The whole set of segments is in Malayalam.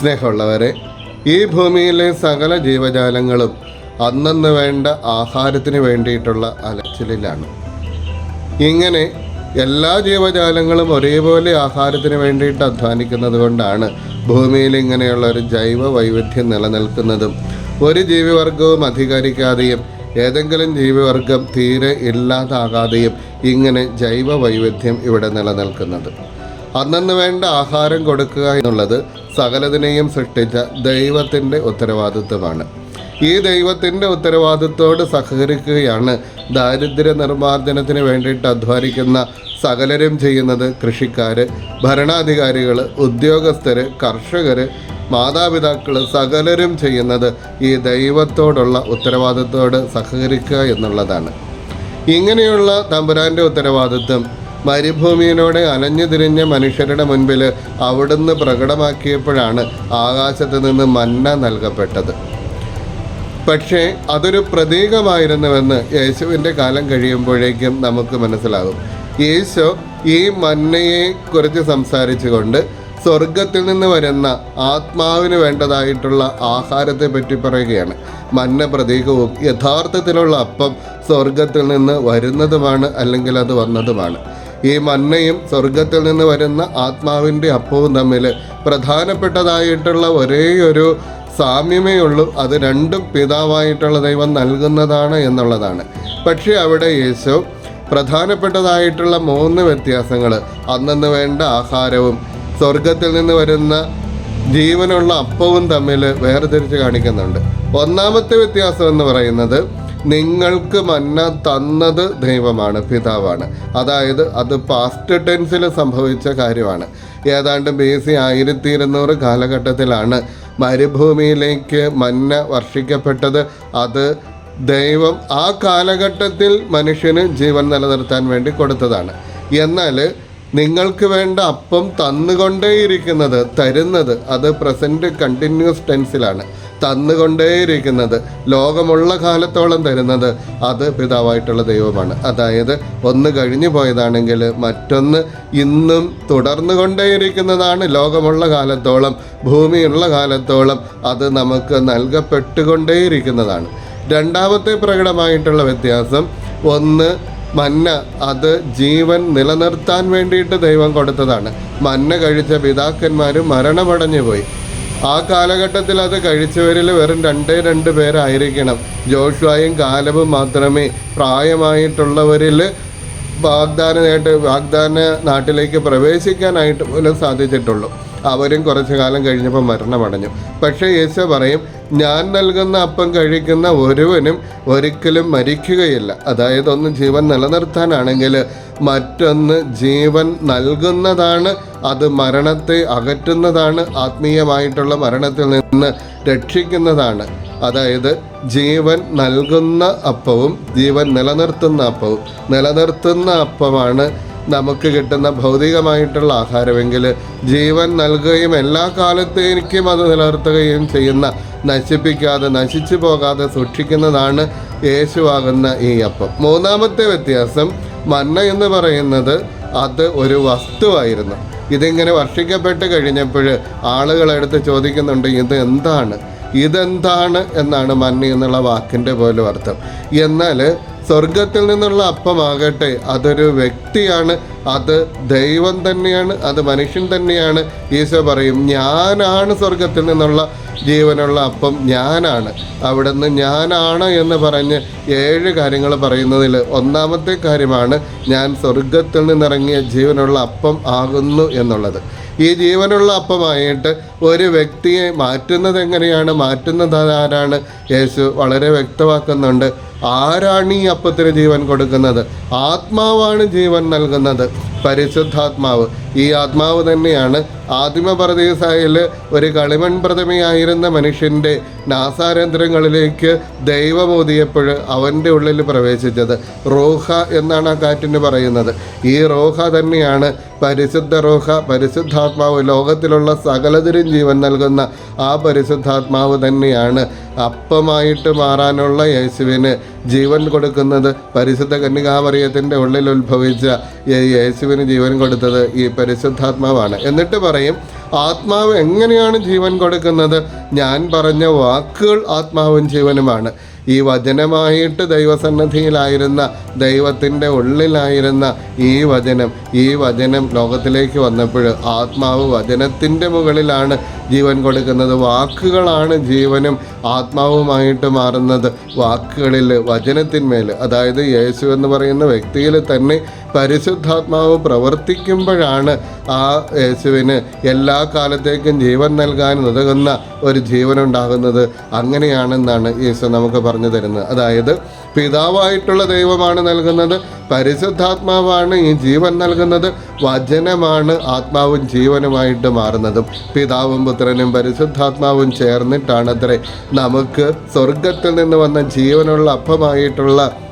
സ്നേഹമുള്ളവരെ ഈ ഭൂമിയിലെ സകല ജീവജാലങ്ങളും അന്നന്ന് വേണ്ട ആഹാരത്തിന് വേണ്ടിയിട്ടുള്ള അലച്ചിലാണ്. ഇങ്ങനെ എല്ലാ ജീവജാലങ്ങളും ഒരേപോലെ ആഹാരത്തിന് വേണ്ടിയിട്ട് അധ്വാനിക്കുന്നത് കൊണ്ടാണ് ഭൂമിയിൽ ഇങ്ങനെയുള്ള ഒരു ജൈവ വൈവിധ്യം നിലനിൽക്കുന്നതും. ഒരു ജീവിവർഗവും അധികരിക്കാതെയും ഏതെങ്കിലും ജീവിവർഗം തീരെ ഇല്ലാതാകാതെയും ഇങ്ങനെ ജൈവ വൈവിധ്യം ഇവിടെ നിലനിൽക്കുന്നത്. അന്നന്ന് വേണ്ട ആഹാരം കൊടുക്കുക എന്നുള്ളത് സകലതിനെയും സൃഷ്ടിച്ച ദൈവത്തിന്റെ ഉത്തരവാദിത്വമാണ്. ഈ ദൈവത്തിന്റെ ഉത്തരവാദിത്തോട് സഹകരിക്കുകയാണ് ദാരിദ്ര്യ നിർമ്മാർജനത്തിന് വേണ്ടിയിട്ട് അധ്വാനിക്കുന്ന സകലരും ചെയ്യുന്നത് കൃഷിക്കാർ ഭരണാധികാരികൾ ഉദ്യോഗസ്ഥർ കർഷകർ മാതാപിതാക്കൾ സകലരും ചെയ്യുന്നത് ഈ ദൈവത്തോടുള്ള ഉത്തരവാദിത്തോട് സഹകരിക്കുക എന്നുള്ളതാണ്. ഇങ്ങനെയുള്ള തമ്പുരാന്റെ ഉത്തരവാദിത്വം മരുഭൂമിയിലൂടെ അലഞ്ഞു തിരിഞ്ഞ മനുഷ്യരുടെ മുൻപിൽ അവിടുന്ന് പ്രകടമാക്കിയപ്പോഴാണ് ആകാശത്ത് നിന്ന് മന്ന നൽകപ്പെട്ടത്. പക്ഷേ അതൊരു പ്രതീകമായിരുന്നുവെന്ന് യേശുവിന്റെ കാലം കഴിയുമ്പോഴേക്കും നമുക്ക് മനസ്സിലാകും. യേശു ഈ മന്നയെ കുറിച്ച് സംസാരിച്ചുകൊണ്ട് സ്വർഗത്തിൽ നിന്ന് വരുന്ന ആത്മാവിന് വേണ്ടതായിട്ടുള്ള ആഹാരത്തെ പറ്റി പറയുകയാണ്. മന്ന പ്രതീകവും യഥാർത്ഥത്തിലുള്ള അപ്പം സ്വർഗത്തിൽ നിന്ന് വരുന്നതുമാണ് അല്ലെങ്കിൽ അത് വന്നതുമാണ്. ഈ മന്നയും സ്വർഗത്തിൽ നിന്ന് വരുന്ന ആത്മാവിന്റെ അപ്പവും തമ്മിൽ പ്രധാനപ്പെട്ടതായിട്ടുള്ള ഒരേ സാമ്യമേ ഉള്ളൂ. അത് രണ്ടും പിതാവായിട്ടുള്ള ദൈവം നൽകുന്നതാണ് എന്നുള്ളതാണ്. പക്ഷേ അവിടെ യേശു പ്രധാനപ്പെട്ടതായിട്ടുള്ള മൂന്ന് വ്യത്യാസങ്ങൾ അന്നന്ന് വേണ്ട ആഹാരവും സ്വർഗത്തിൽ നിന്ന് വരുന്ന ജീവനുള്ള അപ്പവും തമ്മിൽ വേർതിരിച്ച് കാണിക്കുന്നുണ്ട്. ഒന്നാമത്തെ വ്യത്യാസം എന്ന് പറയുന്നത് നിങ്ങൾക്ക് മന്ന തന്നത് ദൈവമാണ് പിതാവാണ്. അതായത് അത് പാസ്റ്റ് ടെൻസിൽ സംഭവിച്ച കാര്യമാണ്. ഏതാണ്ട് ബി സി ആയിരത്തി ഇരുന്നൂറ് കാലഘട്ടത്തിലാണ് മരുഭൂമിയിലേക്ക് മന്ന വർഷിക്കപ്പെട്ടത്. അത് ദൈവം ആ കാലഘട്ടത്തിൽ മനുഷ്യന് ജീവൻ നിലനിർത്താൻ വേണ്ടി കൊടുത്തതാണ്. എന്നാൽ നിങ്ങൾക്ക് വേണ്ട അപ്പം തന്നുകൊണ്ടേയിരിക്കുന്നത് തരുന്നത് അത് പ്രസന്റ് കണ്ടിന്യൂസ് ടെൻസിലാണ്. തന്നുകൊണ്ടേയിരിക്കുന്നത് ലോകമുള്ള കാലത്തോളം തരുന്നത് അത് പിതാവായിട്ടുള്ള ദൈവമാണ്. അതായത് ഒന്ന് കഴിഞ്ഞു പോയതാണെങ്കിൽ മറ്റൊന്ന് ഇന്നും തുടർന്നു കൊണ്ടേയിരിക്കുന്നതാണ് ലോകമുള്ള കാലത്തോളം ഭൂമിയുള്ള കാലത്തോളം അത് നമുക്ക് നൽകപ്പെട്ടുകൊണ്ടേയിരിക്കുന്നതാണ്. രണ്ടാമത്തെ പ്രകടമായിട്ടുള്ള വ്യത്യാസം ഒന്ന് മന്ന അത് ജീവൻ നിലനിർത്താൻ വേണ്ടിയിട്ട് ദൈവം കൊടുത്തതാണ്. മന്ന കഴിച്ച പിതാക്കന്മാർ മരണമടഞ്ഞു പോയി. ആ കാലഘട്ടത്തിൽ അത് കഴിച്ചവരിൽ വെറും രണ്ടേ രണ്ട് പേരായിരിക്കണം. ജോഷുവായും കാലവും മാത്രമേ പ്രായമായിട്ടുള്ളവരിൽ വാഗ്ദാന നേട്ട് വാഗ്ദാന നാട്ടിലേക്ക് പ്രവേശിക്കാനായിട്ട് പോലും സാധിച്ചിട്ടുള്ളൂ. അവരും കുറച്ചു കാലം കഴിഞ്ഞപ്പോൾ മരണമടഞ്ഞു. പക്ഷേ യേശു പറയും ഞാൻ നൽകുന്ന അപ്പം കഴിക്കുന്ന ഒരുവനും ഒരിക്കലും മരിക്കുകയില്ല. അതായത് ഒന്ന് ജീവൻ നിലനിർത്താനാണെങ്കിൽ മറ്റൊന്ന് ജീവൻ നൽകുന്നതാണ് അത് മരണത്തെ അകറ്റുന്നതാണ് ആത്മീയമായിട്ടുള്ള മരണത്തിൽ നിന്ന് രക്ഷിക്കുന്നതാണ്. അതായത് ജീവൻ നൽകുന്ന അപ്പവും ജീവൻ നിലനിർത്തുന്ന അപ്പവും. നിലനിർത്തുന്ന അപ്പമാണ് നമുക്ക് കിട്ടുന്ന ഭൗതികമായിട്ടുള്ള ആഹാരമെങ്കിൽ ജീവൻ നൽകുകയും എല്ലാ കാലത്തേക്കും അത് നിലനിർത്തുകയും ചെയ്യുന്ന നശിപ്പിക്കാതെ നശിച്ചു പോകാതെ സൂക്ഷിക്കുന്നതാണ് യേശുവാകുന്ന ഈ അപ്പം. മൂന്നാമത്തെ വ്യത്യാസം മന്ന എന്ന് പറയുന്നത് അത് ഒരു വസ്തുവായിരുന്നു. ഇതിങ്ങനെ വർഷിക്കപ്പെട്ട് കഴിഞ്ഞപ്പോൾ ആളുകളെടുത്ത് ചോദിക്കുന്നുണ്ട് ഇത് എന്താണ്? ഇതെന്താണ്? എന്നാണ് മന്ന എന്നുള്ള വാക്കിന്റെ പോലും അർത്ഥം. എന്നാൽ സ്വർഗത്തിൽ നിന്നുള്ള അപ്പമാകട്ടെ. അതൊരു വ്യക്തിയാണ്. അത് ദൈവം തന്നെയാണ്. അത് മനുഷ്യൻ തന്നെയാണ്. ഈശോ പറയും ഞാനാണ് സ്വർഗത്തിൽ നിന്നുള്ള ജീവനുള്ള അപ്പം. ഞാനാണ്. അവിടുന്ന് ഞാനാണ് എന്ന് പറഞ്ഞ് ഏഴ് കാര്യങ്ങൾ പറയുന്നതിൽ ഒന്നാമത്തെ കാര്യമാണ് ഞാൻ സ്വർഗത്തിൽ നിന്നിറങ്ങിയ ജീവനുള്ള അപ്പം ആകുന്നു എന്നുള്ളത്. ഈ ജീവനുള്ള അപ്പമായിട്ട് ഒരു വ്യക്തിയെ മാറ്റുന്നത് എങ്ങനെയാണ്? മാറ്റുന്നത് ആരാണ്? യേശു വളരെ വ്യക്തമാക്കുന്നുണ്ട്. ആരാണ് ഈ അപ്പത്തിന് ജീവൻ കൊടുക്കുന്നത്? ആത്മാവാണ് ജീവൻ നൽകുന്നത്. പരിശുദ്ധാത്മാവ്. ഈ ആത്മാവ് തന്നെയാണ് ആദിമ പ്രദേശയിൽ ഒരു കളിമൺ പ്രതിമയായിരുന്ന മനുഷ്യന്റെ നാസാരന്ധ്രങ്ങളിലേക്ക് ദൈവമോതിയപ്പോൾ അവന്റെ ഉള്ളിൽ പ്രവേശിച്ചത്. റോഹ എന്നാണ് ആ കാറ്റിന് പറയുന്നത്. ഈ റോഹ തന്നെയാണ് പരിശുദ്ധ റൂഹ പരിശുദ്ധാത്മാവ് ലോകത്തിലുള്ള സകലതിരും ജീവൻ നൽകുന്ന ആ പരിശുദ്ധാത്മാവ് തന്നെയാണ്. അപ്പമായിട്ട് മാറാനുള്ള യേശുവിന് ജീവൻ കൊടുക്കുന്നത് പരിശുദ്ധ കന്യകാമറിയത്തിന്റെ ഉള്ളിൽ ഉത്ഭവിച്ച യേശുവിന് ജീവൻ കൊടുത്തത് ഈ പരിശുദ്ധാത്മാവാണ്. എന്നിട്ട് പറയും ആത്മാവ് എങ്ങനെയാണ് ജീവൻ കൊടുക്കുന്നത്? ഞാൻ പറഞ്ഞ വാക്കുകൾ ആത്മാവും ജീവനുമാണ്. ഈ വചനമായിട്ട് ദൈവസന്നദ്ധിയിലായിരുന്ന ദൈവത്തിന്റെ ഉള്ളിലായിരുന്ന ഈ വചനം ഈ വചനം ലോകത്തിലേക്ക് വന്നപ്പോൾ ആത്മാവ് വചനത്തിന്റെ മുകളിലാണ് ജീവൻ കൊടുക്കുന്നത്. വാക്കുകളാണ് ജീവനും ആത്മാവുമായിട്ട് മാറുന്നത്. വാക്കുകളിൽ വചനത്തിന്മേൽ അതായത് യേശു എന്ന് പറയുന്ന വ്യക്തിയിൽ തന്നെ പരിശുദ്ധാത്മാവ് പ്രവർത്തിക്കുമ്പോഴാണ് ആ യേശുവിന് എല്ലാ കാലത്തേക്കും ജീവൻ നൽകാൻ ഉതകുന്ന ഒരു ജീവനുണ്ടാകുന്നത്. അങ്ങനെയാണെന്നാണ് യേശു നമുക്ക് പറഞ്ഞു തരുന്നത്. അതായത് പിതാവായിട്ടുള്ള ദൈവമാണ് നൽകുന്നത്. പരിശുദ്ധാത്മാവാണ് ഈ ജീവൻ നൽകുന്നത്. വചനമാണ് ആത്മാവും ജീവനുമായിട്ട് മാറുന്നതും. പിതാവും പുത്രനും പരിശുദ്ധാത്മാവും ചേർന്നിട്ടാണത്രേ. നമുക്ക് സ്വർഗത്തിൽ നിന്ന് വന്ന ജീവനുള്ള അപ്പമായിട്ടുള്ള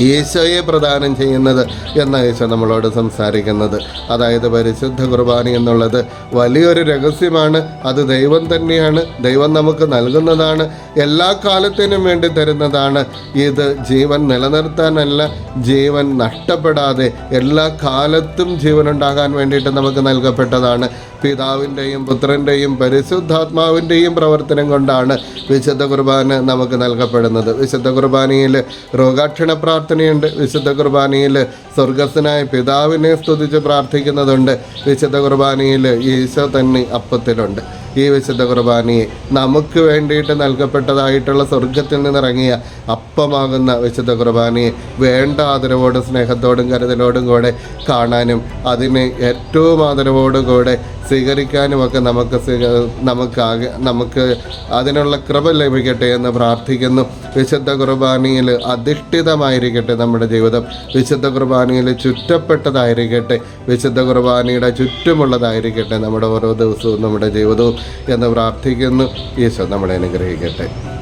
ഈശോയെ പ്രദാനം ചെയ്യുന്നത് എന്ന ഈശോ നമ്മളോട് സംസാരിക്കുന്നത്. അതായത് പരിശുദ്ധ കുർബാന എന്നുള്ളത് വലിയൊരു രഹസ്യമാണ്. അത് ദൈവം തന്നെയാണ്. ദൈവം നമുക്ക് നൽകുന്നതാണ്. എല്ലാ കാലത്തിനും വേണ്ടി തരുന്നതാണ്. ഇത് ജീവൻ നിലനിർത്താനല്ല ജീവൻ നഷ്ടപ്പെടാതെ എല്ലാ കാലത്തും ജീവനുണ്ടാകാൻ വേണ്ടിയിട്ട് നമുക്ക് നൽകപ്പെട്ടതാണ്. പിതാവിന്റെയും പുത്രന്റെയും പരിശുദ്ധാത്മാവിന്റെയും പ്രവർത്തനം കൊണ്ടാണ് വിശുദ്ധ കുർബാന നമുക്ക് നൽകപ്പെടുന്നത്. വിശുദ്ധ കുർബാനയിൽ രോഗാക്ഷണ പ്രാർത്ഥനയുണ്ട്. വിശുദ്ധ കുർബാനയിൽ സ്വർഗസ്ഥനായ പിതാവിനെ സ്തുതിച്ച് പ്രാർത്ഥിക്കുന്നതുണ്ട്. വിശുദ്ധ കുർബാനയിൽ ഈശോ തന്നെ അപ്പത്തിലുണ്ട്. ഈ വിശുദ്ധ കുർബാനയെ നമുക്ക് വേണ്ടിയിട്ട് നൽകപ്പെട്ടതായിട്ടുള്ള സ്വർഗത്തിൽ നിന്നിറങ്ങിയ അപ്പമാകുന്ന വിശുദ്ധ കുർബാനയെ വേണ്ട ആദരവോടും സ്നേഹത്തോടും കരുതലോടും കൂടെ കാണാനും അതിനെ ഏറ്റവും ആദരവോടുകൂടെ സ്വീകരിക്കാനുമൊക്കെ നമുക്ക് നമുക്കാകെ നമുക്ക് അതിനുള്ള കൃപ ലഭിക്കട്ടെ എന്ന് പ്രാർത്ഥിക്കുന്നു. വിശുദ്ധ കുർബാനയിൽ അധിഷ്ഠിതമായിരിക്കട്ടെ നമ്മുടെ ജീവിതം. വിശുദ്ധ കുർബാനയിൽ ചുറ്റപ്പെട്ടതായിരിക്കട്ടെ. വിശുദ്ധ കുർബാനയുടെ ചുറ്റുമുള്ളതായിരിക്കട്ടെ നമ്മുടെ ഓരോ ദിവസവും നമ്മുടെ ജീവിതവും. എന്ന് പ്രാർത്ഥിക്കുന്നു. ഈശോ നമ്മളെ അനുഗ്രഹിക്കട്ടെ.